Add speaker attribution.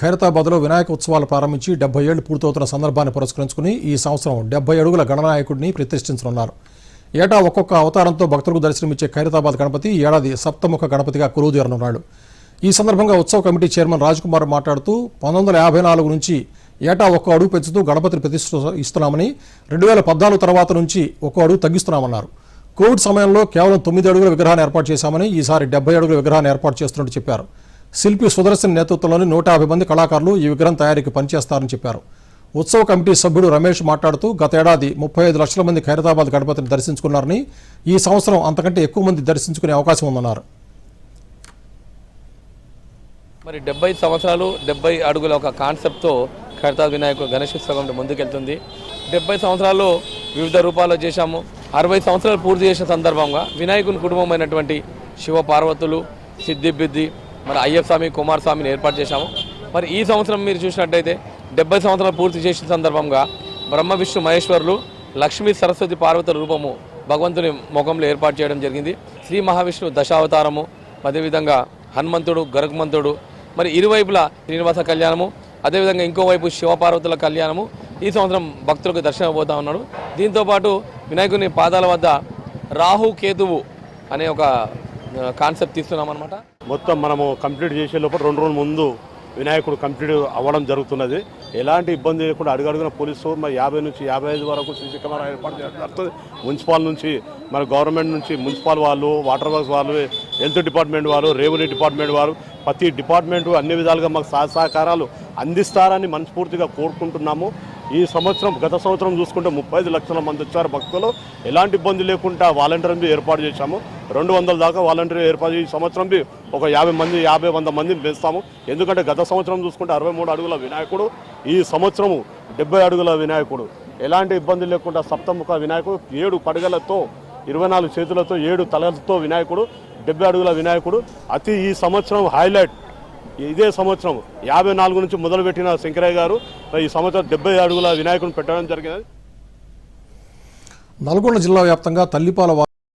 Speaker 1: ఖైరతాబాద్లో వినాయక ఉత్సవాలు ప్రారంభించి డెబ్బై ఏళ్ళు పూర్తవుతున్న సందర్భాన్ని పురస్కరించుకుని ఈ సంవత్సరం డెబ్బై అడుగుల గణనాయకుడిని ప్రతిష్ఠించనున్నారు. ఏటా ఒక్కొక్క అవతారంతో భక్తులకు దర్శనమిచ్చే ఖైరతాబాద్ గణపతి ఏడాది సప్తముఖ గణపతిగా కొలువుదీరనున్నాడు ఈ సందర్భంగా ఉత్సవ కమిటీ చైర్మన్ రాజ్ కుమార్ మాట్లాడుతూ పంతొమ్మిది వందల యాభై నాలుగు నుంచి ఏటా ఒక్క అడుగు పెంచుతూ గణపతిని ప్రతిష్ఠ ఇస్తున్నామని రెండు వేల పద్నాలుగు తర్వాత నుంచి ఒక్క అడుగు తగ్గిస్తున్నామన్నారు. కోవిడ్ సమయంలో కేవలం తొమ్మిది అడుగుల విగ్రహాన్ని ఏర్పాటు చేశామని ఈసారి డెబ్బై అడుగుల విగ్రహాన్ని ఏర్పాటు చేస్తున్నట్టు చెప్పారు. శిల్పి సుదర్శన్ నేతృత్వంలోని నూట యాభై మంది కళాకారులు ఈ విగ్రహం తయారీకి పనిచేస్తారని చెప్పారు. ఉత్సవ కమిటీ సభ్యుడు రమేష్ మాట్లాడుతూ గతేడాది ముప్పై ఐదు లక్షల మంది ఖైరతాబాద్ గణపతిని దర్శించుకున్నారని ఈ సంవత్సరం అంతకంటే ఎక్కువ మంది దర్శించుకునే అవకాశం ఉందన్నారు.
Speaker 2: మరి డెబ్బై సంవత్సరాలు డెబ్బై అడుగుల ఒక కాన్సెప్ట్తో ఖైరతా వినాయకుడు గణేశోత్సవం ముందుకెళ్తుంది. డెబ్బై సంవత్సరాలు వివిధ రూపాల్లో చేశాము. అరవై సంవత్సరాలు పూర్తి చేసిన సందర్భంగా వినాయకుని కుటుంబం అయినటువంటి శివ పార్వతులు సిద్ధి బిద్ది మరి అయ్యప్ప స్వామి కుమార్ స్వామిని ఏర్పాటు చేశాము. మరి ఈ సంవత్సరం మీరు చూసినట్టయితే డెబ్బై సంవత్సరాలు పూర్తి చేసిన సందర్భంగా బ్రహ్మ విష్ణు మహేశ్వరులు లక్ష్మీ సరస్వతి పార్వతుల రూపము భగవంతుని ముఖంలో ఏర్పాటు చేయడం జరిగింది. శ్రీ మహావిష్ణు దశావతారము అదేవిధంగా హనుమంతుడు గరుకుమంతుడు మరి ఇరువైపులా శ్రీనివాస కళ్యాణము అదేవిధంగా ఇంకోవైపు శివపార్వతుల కళ్యాణము. ఈ సంవత్సరం భక్తులకు దర్శనం పోతా ఉన్నాడు. దీంతోపాటు వినాయకుని పాదాల వద్ద రాహు కేతువు అనే ఒక కాన్సెప్ట్ తీస్తున్నాం అనమాట
Speaker 3: మొత్తం మనము కంప్లీట్ చేసే లోపల రెండు రోజుల ముందు వినాయకుడు కంప్లీట్ అవ్వడం జరుగుతున్నది. ఎలాంటి ఇబ్బంది లేకుండా అడుగడుగున పోలీసు మరి యాభై నుంచి యాభై ఐదు వరకు సీసీ కెమెరా ఏర్పాటు చేయడం జరుగుతుంది మున్సిపాల్ నుంచి మన గవర్నమెంట్ నుంచి మున్సిపల్ వాళ్ళు వాటర్ వర్క్స్ వాళ్ళు హెల్త్ డిపార్ట్మెంట్ వాళ్ళు రెవెన్యూ డిపార్ట్మెంట్ వారు ప్రతి డిపార్ట్మెంటు అన్ని విధాలుగా మాకు సహ సహకారాలు అందిస్తారని మనస్ఫూర్తిగా కోరుకుంటున్నాము. ఈ సంవత్సరం గత సంవత్సరం చూసుకుంటే ముప్పై ఐదు లక్షల మంది వచ్చారు భక్తులు. ఎలాంటి ఇబ్బంది లేకుండా వాలంటీర్ని ఏర్పాటు చేశాము. రెండు వందల దాకా వాలంటీర్ ఏర్పాటు ఈ సంవత్సరం ఒక యాభై మంది యాభై వంద మందిని పెంచుతాము. ఎందుకంటే గత సంవత్సరం చూసుకుంటే అరవై మూడు అడుగుల వినాయకుడు ఈ సంవత్సరము డెబ్బై అడుగుల వినాయకుడు. ఎలాంటి ఇబ్బంది లేకుండా సప్తముఖ వినాయకుడు ఏడు పడగలతో ఇరవై నాలుగు చేతులతో ఏడు తలలతో వినాయకుడు డెబ్బై అడుగుల వినాయకుడు. అతి ఈ సంవత్సరం హైలైట్. ఇదే సంవత్సరం యాభై నాలుగు నుంచి మొదలుపెట్టిన శంకరయ్య గారు ఈ సంవత్సరం డెబ్బై అడుగుల వినాయకుడిని పెట్టడం జరిగింది.
Speaker 1: నల్గొండ జిల్లా వ్యాప్తంగా తల్లిపాల